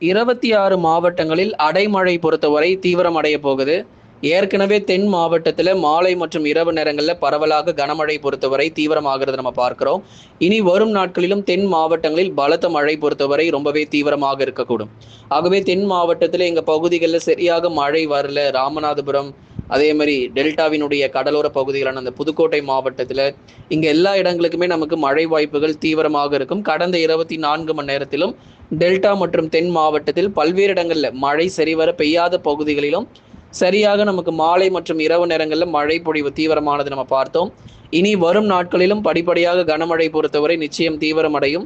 இருபத்தி ஆறு மாவட்டங்களில் அடைமழை பொறுத்தவரை தீவிரமடைய போகுது. ஏற்கனவே தென் மாவட்டத்தில் மாலை மற்றும் இரவு நேரங்களில் பரவலாக கனமழை பொறுத்தவரை தீவிரமாகிறது நம்ம பார்க்கிறோம். இனி வரும் நாட்களிலும் தென் மாவட்டங்களில் பலத்த மழை பொறுத்தவரை ரொம்பவே தீவிரமாக இருக்கக்கூடும். ஆகவே தென் மாவட்டத்தில் எங்கள் பகுதிகளில் சரியாக மழை வரல. ராமநாதபுரம் அதே மாதிரி டெல்டாவினுடைய கடலோர பகுதிகளான அந்த புதுக்கோட்டை மாவட்டத்தில் இங்கே எல்லா இடங்களுக்குமே நமக்கு மழை வாய்ப்புகள் தீவிரமாக இருக்கும். கடந்த இருபத்தி நான்கு மணி நேரத்திலும் டெல்டா மற்றும் தென் மாவட்டத்தில் பல்வேறு இடங்களில் மழை சரிவர பெய்யாத பகுதிகளிலும் சரியாக நமக்கு மாலை மற்றும் இரவு நேரங்களில் மழை பொழிவு தீவிரமானது நம்ம பார்த்தோம். இனி வரும் நாட்களிலும் படிப்படியாக கனமழை பொறுத்தவரை நிச்சயம் தீவிரமடையும்.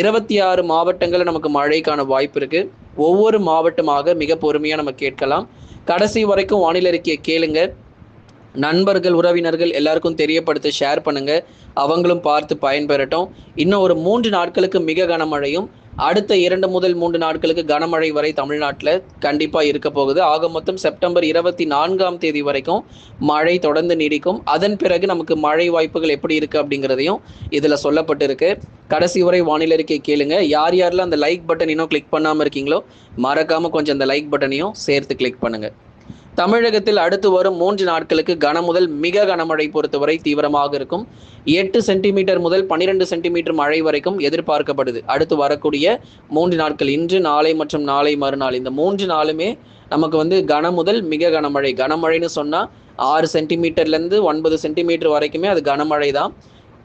இருபத்தி ஆறு மாவட்டங்களில் நமக்கு மழைக்கான வாய்ப்பு இருக்கு. ஒவ்வொரு மாவட்டமாக மிக பொறுமையாக நம்ம கேட்கலாம். கடைசி வரைக்கும் வானிலை அறிக்கையை கேளுங்க. நண்பர்கள் உறவினர்கள் எல்லாருக்கும் தெரியப்படுத்த ஷேர் பண்ணுங்க. அவங்களும் பார்த்து பயன்பெறட்டும். இன்னும் ஒரு மூன்று நாட்களுக்கு மிக கனமழையும் அடுத்த இரண்டு முதல் மூன்று நாட்களுக்கு கனமழை வரை தமிழ்நாட்டில் கண்டிப்பாக இருக்க போகுது. ஆக மொத்தம் செப்டம்பர் இருபத்தி நான்காம் தேதி வரைக்கும் மழை தொடர்ந்து நீடிக்கும். அதன் பிறகு நமக்கு மழை வாய்ப்புகள் எப்படி இருக்கு அப்படிங்கிறதையும் இதில் சொல்லப்பட்டிருக்கு. கடைசி வரை வானிலை அறிக்கை கேளுங்க. யார் யாரெல்லாம் அந்த லைக் பட்டன் இன்னும் கிளிக் பண்ணாமல் இருக்கீங்களோ மறக்காம கொஞ்சம் அந்த லைக் பட்டனையும் சேர்த்து கிளிக் பண்ணுங்கள் தமிழகத்தில் அடுத்து வரும் மூன்று நாட்களுக்கு கன முதல் மிக கனமழை பொறுத்தவரை தீவிரமாக இருக்கும். எட்டு சென்டிமீட்டர் முதல் பனிரெண்டு சென்டிமீட்டர் மழை வரைக்கும் எதிர்பார்க்கப்படுது. அடுத்து வரக்கூடிய மூன்று நாட்கள் இன்று நாளை மற்றும் நாளை மறுநாள். இந்த மூன்று நாளுமே நமக்கு வந்து கன முதல் மிக கனமழை கனமழைன்னு சொன்னால் ஆறு சென்டிமீட்டர்லேருந்து ஒன்பது சென்டிமீட்டர் வரைக்குமே அது கனமழை தான்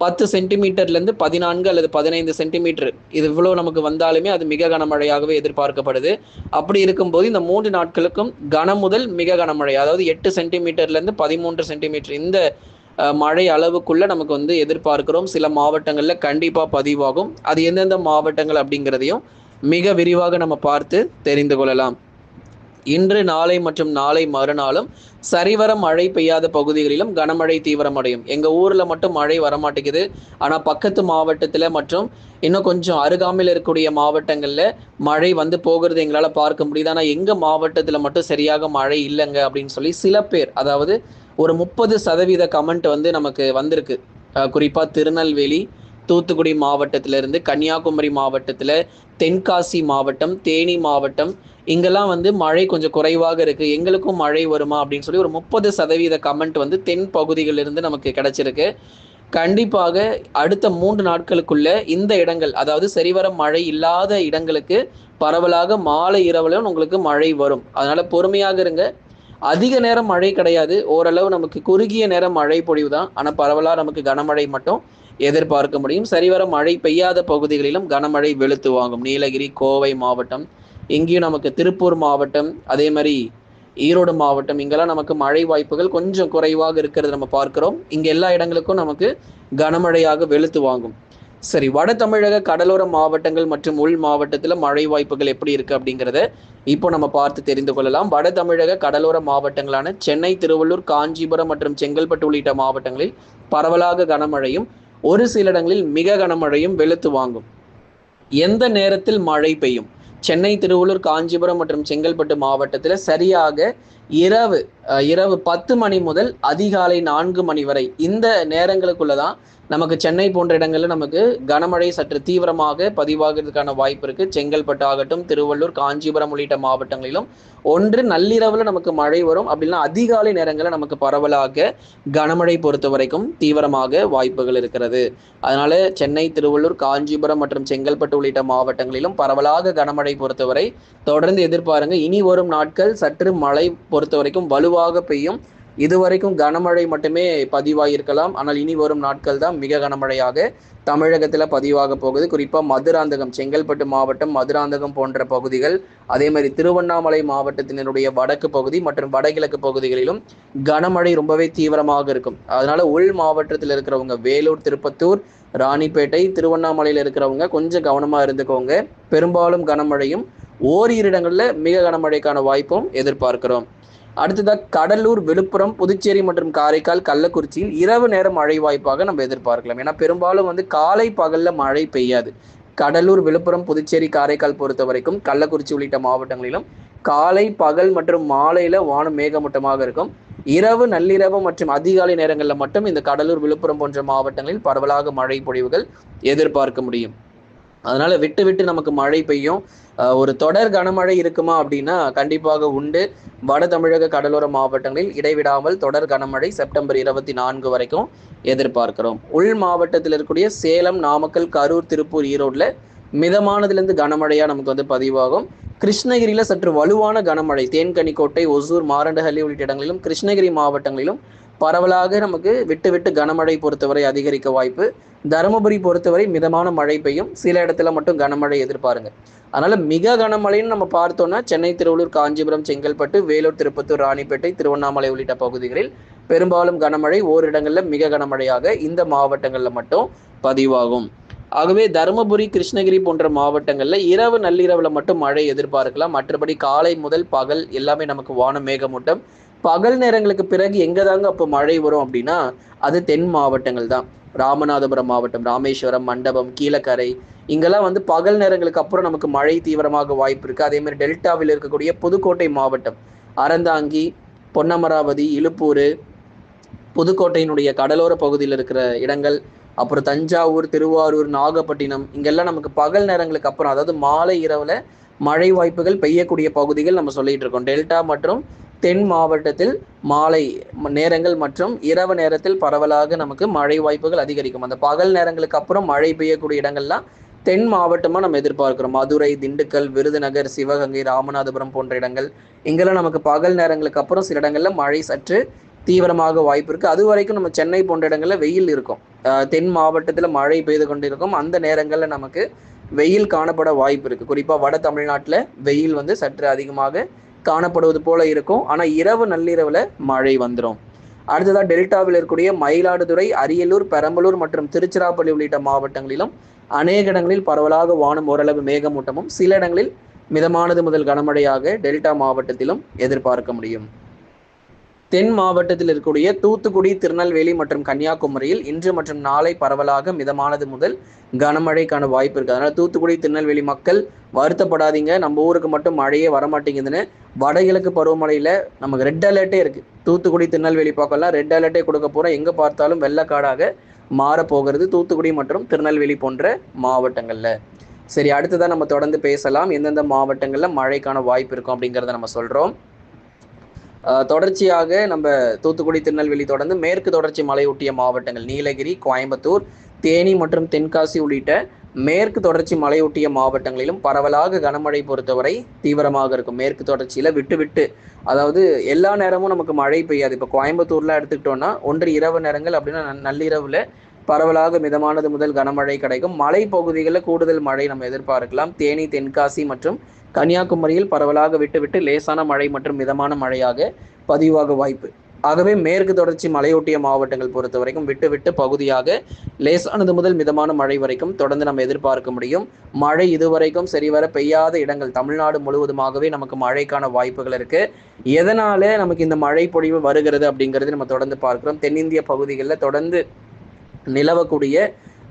பத்து சென்டிமீட்டர்லேருந்து பதினான்கு அல்லது பதினைந்து சென்டிமீட்டர். இது இவ்வளோ நமக்கு வந்தாலுமே அது மிக கனமழையாகவே எதிர்பார்க்கப்படுது. அப்படி இருக்கும்போது இந்த மூன்று நாட்களுக்கும் கனம் முதல் மிக கனமழை அதாவது எட்டு சென்டிமீட்டர்லேருந்து பதிமூன்று சென்டிமீட்டர் இந்த மழை அளவுக்குள்ள நமக்கு வந்து எதிர்பார்க்கிறோம். சில மாவட்டங்களில் கண்டிப்பாக பதிவாகும். அது எந்தெந்த மாவட்டங்கள் அப்படிங்கிறதையும் மிக விரிவாக நம்ம பார்த்து தெரிந்து கொள்ளலாம். இன்று நாளை மற்றும் நாளை மறுநாளும் சரிவர மழை பெய்யாத பகுதிகளிலும் கனமழை தீவிரமடையும். எங்கள் ஊரில் மட்டும் மழை வரமாட்டேங்குது. ஆனால் பக்கத்து மாவட்டத்தில் மற்றும் இன்னும் கொஞ்சம் அருகாமையில் இருக்கக்கூடிய மாவட்டங்களில் மழை வந்து போகிறது எங்களால் பார்க்க முடியுது. ஆனால் எங்கள் மாவட்டத்தில் மட்டும் சரியாக மழை இல்லைங்க அப்படின்னு சொல்லி சில பேர் அதாவது ஒரு முப்பது சதவீத கமெண்ட் வந்து நமக்கு வந்திருக்கு. குறிப்பாக திருநெல்வேலி தூத்துக்குடி மாவட்டத்திலிருந்து கன்னியாகுமரி மாவட்டத்தில் தென்காசி மாவட்டம் தேனி மாவட்டம். இங்கெல்லாம் வந்து மழை கொஞ்சம் குறைவாக இருக்குது எங்களுக்கும் மழை வருமா அப்படின்னு சொல்லி ஒரு முப்பது சதவீத கமெண்ட் வந்து தென் பகுதிகளிலிருந்து நமக்கு கிடைச்சிருக்கு. கண்டிப்பாக அடுத்த மூன்று நாட்களுக்குள்ள இந்த இடங்கள் அதாவது சரிவர மழை இல்லாத இடங்களுக்கு பரவலாக மாலை இரவுலும் உங்களுக்கு மழை வரும். அதனால பொறுமையாக இருங்க. அதிக நேரம் மழை கிடையாது. ஓரளவு நமக்கு குறுகிய நேரம் மழை பொழிவு தான் ஆனால் பரவலாக நமக்கு கனமழை மட்டும். எதிர்பார்க்க முடியும். சரிவர மழை பெய்யாத பகுதிகளிலும் கனமழை வெளுத்து வாங்கும். நீலகிரி கோவை மாவட்டம் இங்கேயும் நமக்கு திருப்பூர் மாவட்டம் அதே மாதிரி ஈரோடு மாவட்டம் இங்கெல்லாம் நமக்கு மழை வாய்ப்புகள் கொஞ்சம் குறைவாக இருக்கிறது நம்ம பார்க்கிறோம். இங்கே எல்லா இடங்களுக்கும் நமக்கு கனமழையாக வெளுத்து வாங்கும். சரி வட தமிழக கடலோர மாவட்டங்கள் மற்றும் உள் மாவட்டத்தில் மழை வாய்ப்புகள் எப்படி இருக்கு அப்படிங்கிறத இப்போ நம்ம பார்த்து தெரிந்து கொள்ளலாம். வட தமிழக கடலோர மாவட்டங்களான சென்னை திருவள்ளூர் காஞ்சிபுரம் மற்றும் செங்கல்பட்டு உள்ளிட்ட மாவட்டங்களில் பரவலாக கனமழையும் ஒரு சில இடங்களில் மிக கனமழையும் வெளுத்து வாங்கும். எந்த நேரத்தில் மழை பெய்யும்? சென்னை திருவள்ளூர் காஞ்சிபுரம் மற்றும் செங்கல்பட்டு மாவட்டத்தில் சரியாக இரவு இரவு பத்து மணி முதல் அதிகாலை நான்கு மணி வரை. இந்த நேரங்களுக்குள்ள தான் நமக்கு சென்னை போன்ற இடங்களில் நமக்கு கனமழை சற்று தீவிரமாக பதிவாகிறதுக்கான வாய்ப்பு இருக்கு. செங்கல்பட்டு ஆகட்டும் திருவள்ளூர் காஞ்சிபுரம் உள்ளிட்ட மாவட்டங்களிலும் ஒன்று நள்ளிரவில் நமக்கு மழை வரும். அப்படின்னா அதிகாலை நேரங்களில் நமக்கு பரவலாக கனமழை பொறுத்த வரைக்கும் தீவிரமாக வாய்ப்புகள் இருக்கிறது. அதனால சென்னை திருவள்ளூர் காஞ்சிபுரம் மற்றும் செங்கல்பட்டு உள்ளிட்ட மாவட்டங்களிலும் பரவலாக கனமழை பொறுத்தவரை தொடர்ந்து எதிர்பாருங்க. இனி வரும் நாட்கள் சற்று மழை பொறுத்த வரைக்கும் வலுவாக பெய்யும். இதுவரைக்கும் கனமழை மட்டுமே பதிவாயிருக்கலாம். ஆனால் இனி வரும் நாட்கள் தான் மிக கனமழையாக தமிழகத்தில் பதிவாக போகுது. குறிப்பாக மதுராந்தகம் செங்கல்பட்டு மாவட்டம் மதுராந்தகம் போன்ற பகுதிகள் அதே மாதிரி திருவண்ணாமலை மாவட்டத்தினருடைய வடக்கு பகுதி மற்றும் வடகிழக்கு பகுதிகளிலும் கனமழை ரொம்பவே தீவிரமாக இருக்கும். அதனால உள் மாவட்டத்தில் இருக்கிறவங்க வேலூர் திருப்பத்தூர் ராணிப்பேட்டை திருவண்ணாமலையில் இருக்கிறவங்க கொஞ்சம் கவனமாக இருந்துக்கோங்க. பெரும்பாலும் கனமழையும் ஓரிரு இடங்களில் மிக கனமழைக்கான வாய்ப்பும் எதிர்பார்க்கிறோம். அடுத்ததாக கடலூர் விழுப்புரம் புதுச்சேரி மற்றும் காரைக்கால் கள்ளக்குறிச்சியில் இரவு நேர மழை வாய்ப்பாக நம்ம எதிர்பார்க்கலாம். ஏன்னா பெரும்பாலும் வந்து காலை பகல்ல மழை பெய்யாது. கடலூர் விழுப்புரம் புதுச்சேரி காரைக்கால் பொறுத்த வரைக்கும் கள்ளக்குறிச்சி உள்ளிட்ட மாவட்டங்களிலும் காலை பகல் மற்றும் மாலையில வானம் மேகமூட்டமாக இருக்கும். இரவு நள்ளிரவு மற்றும் அதிகாலை நேரங்களில் மட்டும் இந்த கடலூர் விழுப்புரம் போன்ற மாவட்டங்களில் பரவலாக மழை பொழிவுகள் எதிர்பார்க்க முடியும். அதனால விட்டு விட்டு நமக்கு மழை பெய்யும். ஒரு தொடர் கனமழை இருக்குமா அப்படின்னா கண்டிப்பாக உண்டு. வட தமிழக கடலோர மாவட்டங்களில் இடைவிடாமல் தொடர் கனமழை செப்டம்பர் இருபத்தி நான்கு வரைக்கும் எதிர்பார்க்கிறோம். உள் மாவட்டத்தில் இருக்கக்கூடிய சேலம் நாமக்கல் கரூர் திருப்பூர் ஈரோடில் மிதமானதுலேருந்து கனமழையா நமக்கு வந்து பதிவாகும். கிருஷ்ணகிரியில் சற்று வலுவான கனமழை. தேன்கனிக்கோட்டை ஒசூர் மாரண்டஹள்ளி உள்ளிட்ட இடங்களிலும் கிருஷ்ணகிரி மாவட்டங்களிலும் பரவலாக நமக்கு விட்டு விட்டு கனமழை பொறுத்தவரை அதிகரிக்க வாய்ப்பு. தருமபுரி பொறுத்தவரை மிதமான மழை பெய்யும். சில இடத்துல மட்டும் கனமழை எதிர்பாருங்க. அதனால மிக கனமழைன்னு நம்ம பார்த்தோம்னா சென்னை திருவள்ளூர் காஞ்சிபுரம் செங்கல்பட்டு வேலூர் திருப்பத்தூர் ராணிப்பேட்டை திருவண்ணாமலை உள்ளிட்ட பகுதிகளில் பெரும்பாலும் கனமழை ஓரிடங்களில் மிக கனமழையாக இந்த மாவட்டங்களில் மட்டும் பதிவாகும். ஆகவே தருமபுரி கிருஷ்ணகிரி போன்ற மாவட்டங்களில் இரவு நள்ளிரவில் மட்டும் மழை எதிர்பார்க்கலாம். மற்றபடி காலை முதல் பகல் எல்லாமே நமக்கு வான மேகமூட்டம். பகல் நேரங்களுக்கு பிறகு எங்க தாங்க அப்போ மழை வரும் அப்படின்னா அது தென் மாவட்டங்கள் தான். ராமநாதபுரம் மாவட்டம் ராமேஸ்வரம் மண்டபம் கீழக்கரை இங்கெல்லாம் வந்து பகல் நேரங்களுக்கு அப்புறம் நமக்கு மழை தீவிரமாக வாய்ப்பு இருக்கு. அதே மாதிரி டெல்டாவில் இருக்கக்கூடிய புதுக்கோட்டை மாவட்டம் அறந்தாங்கி பொன்னமராவதி இழுப்பூர் புதுக்கோட்டையினுடைய கடலோர பகுதியில் இருக்கிற இடங்கள் அப்புறம் தஞ்சாவூர் திருவாரூர் நாகப்பட்டினம் இங்கெல்லாம் நமக்கு பகல் நேரங்களுக்கு அப்புறம் அதாவது மாலை இரவுல மழை வாய்ப்புகள் பெய்யக்கூடிய பகுதிகள் நம்ம சொல்லிட்டு இருக்கோம். டெல்டா மற்றும் தென் மாவட்டத்தில் மாலை நேரங்கள் மற்றும் இரவு நேரத்தில் பரவலாக நமக்கு மழை வாய்ப்புகள் அதிகரிக்கும். அந்த பகல் நேரங்களுக்கு அப்புறம் மழை பெய்யக்கூடிய இடங்கள்லாம் தென் மாவட்டமாக நம்ம எதிர்பார்க்கிறோம். மதுரை திண்டுக்கல் விருதுநகர் சிவகங்கை ராமநாதபுரம் போன்ற இடங்கள். இங்கெல்லாம் நமக்கு பகல் நேரங்களுக்கு அப்புறம் சில இடங்களில் மழை சற்று தீவிரமாக வாய்ப்பு இருக்குது அது வரைக்கும் நம்ம சென்னை போன்ற இடங்களில் வெயில் இருக்கும். தென் மாவட்டத்தில் மழை பெய்து கொண்டிருக்கும். அந்த நேரங்களில் நமக்கு வெயில் காணப்பட வாய்ப்பு இருக்குது குறிப்பாக வட தமிழ்நாட்டில் வெயில் வந்து சற்று அதிகமாக காணப்படுவது போல இருக்கும். ஆனா இரவு நள்ளிரவுல மழை வந்துடும் அடுத்ததா டெல்டாவில் இருக்கக்கூடிய மயிலாடுதுறை அரியலூர் பெரம்பலூர் மற்றும் திருச்சிராப்பள்ளி உள்ளிட்ட மாவட்டங்களிலும் அநேக இடங்களில் பரவலாக வானம் ஓரளவு மேகமூட்டமும் சில இடங்களில் மிதமானது முதல் கனமழையாக டெல்டா மாவட்டத்திலும் எதிர்பார்க்க முடியும். தென் மாவட்டத்தில் இருக்கக்கூடிய தூத்துக்குடி திருநெல்வேலி மற்றும் கன்னியாகுமரியில் இன்று மற்றும் நாளை பரவலாக மிதமானது முதல் கனமழைக்கான வாய்ப்பு இருக்குது அதனால் தூத்துக்குடி திருநெல்வேலி மக்கள் வருத்தப்படாதீங்க. நம்ம ஊருக்கு மட்டும் மழையே வரமாட்டேங்குதுன்னு வடகிழக்கு பருவமழையில் நமக்கு ரெட் அலர்ட்டே இருக்குது தூத்துக்குடி திருநெல்வேலி பக்கம்லாம் ரெட் அலர்ட்டே கொடுக்க போகிறோம் எங்கே பார்த்தாலும் வெள்ளக்காடாக மாறப்போகிறது தூத்துக்குடி மற்றும் திருநெல்வேலி போன்ற மாவட்டங்களில். சரி அடுத்ததான் நம்ம தொடர்ந்து பேசலாம். எந்தெந்த மாவட்டங்களில் மழைக்கான வாய்ப்பு இருக்கும் அப்படிங்கிறத நம்ம சொல்கிறோம் தொடர்ச்சியாக நம்ம தூத்துக்குடி திருநெல்வேலி தொடர்ந்து மேற்கு தொடர்ச்சி மலையொட்டிய மாவட்டங்கள் நீலகிரி கோயம்புத்தூர் தேனி மற்றும் தென்காசி உள்ளிட்ட மேற்கு தொடர்ச்சி மலையொட்டிய மாவட்டங்களிலும் பரவலாக கனமழை பொறுத்தவரை தீவிரமாக இருக்கும். மேற்கு தொடர்ச்சியில விட்டு விட்டு அதாவது எல்லா நேரமும் நமக்கு மழை பெய்யாது. இப்போ கோயம்புத்தூர்ல எடுத்துக்கிட்டோம்னா ஒன்று இரவு நேரங்கள் அப்படின்னா நள்ளிரவில் நள்ளிரவுல பரவலாக மிதமானது முதல் கனமழை கிடைக்கும். மலை பகுதிகளில் கூடுதல் மழை நம்ம எதிர்பார்க்கலாம். தேனி தென்காசி மற்றும் கன்னியாகுமரியில் பரவலாக விட்டுவிட்டு லேசான மழை மற்றும் மிதமான மழையாக பதிவாக வாய்ப்பு. ஆகவே மேற்கு தொடர்ச்சி மலையொட்டிய மாவட்டங்கள் பொறுத்த வரைக்கும் விட்டு விட்டு பகுதியாக லேசானது முதல் மிதமான மழை வரைக்கும் தொடர்ந்து நம்ம எதிர்பார்க்க முடியும். மழை இதுவரைக்கும் சரிவர பெய்யாத இடங்கள் தமிழ்நாடு முழுவதுமாகவே நமக்கு மழைக்கான வாய்ப்புகள் இருக்கு. எதனால நமக்கு இந்த மழை பொழிவு வருகிறது அப்படிங்கிறது நம்ம தொடர்ந்து பார்க்கிறோம். தென்னிந்திய பகுதிகளில் தொடர்ந்து நிலவக்கூடிய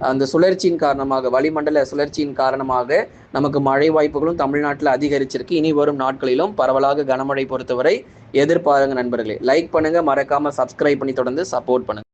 அந்த சுழற்சியின் காரணமாக வளிமண்டல சுழற்சியின் காரணமாக நமக்கு மழை வாய்ப்புகளும் தமிழ்நாட்டில் அதிகரிச்சிருக்கு. இனி வரும் நாட்களிலும் பரவலாக கனமழை பொறுத்தவரை எதிர்பாருங்க நண்பர்களே. லைக் பண்ணுங்க மறக்காம சப்ஸ்கிரைப் பண்ணி தொடர்ந்து சப்போர்ட் பண்ணுங்க.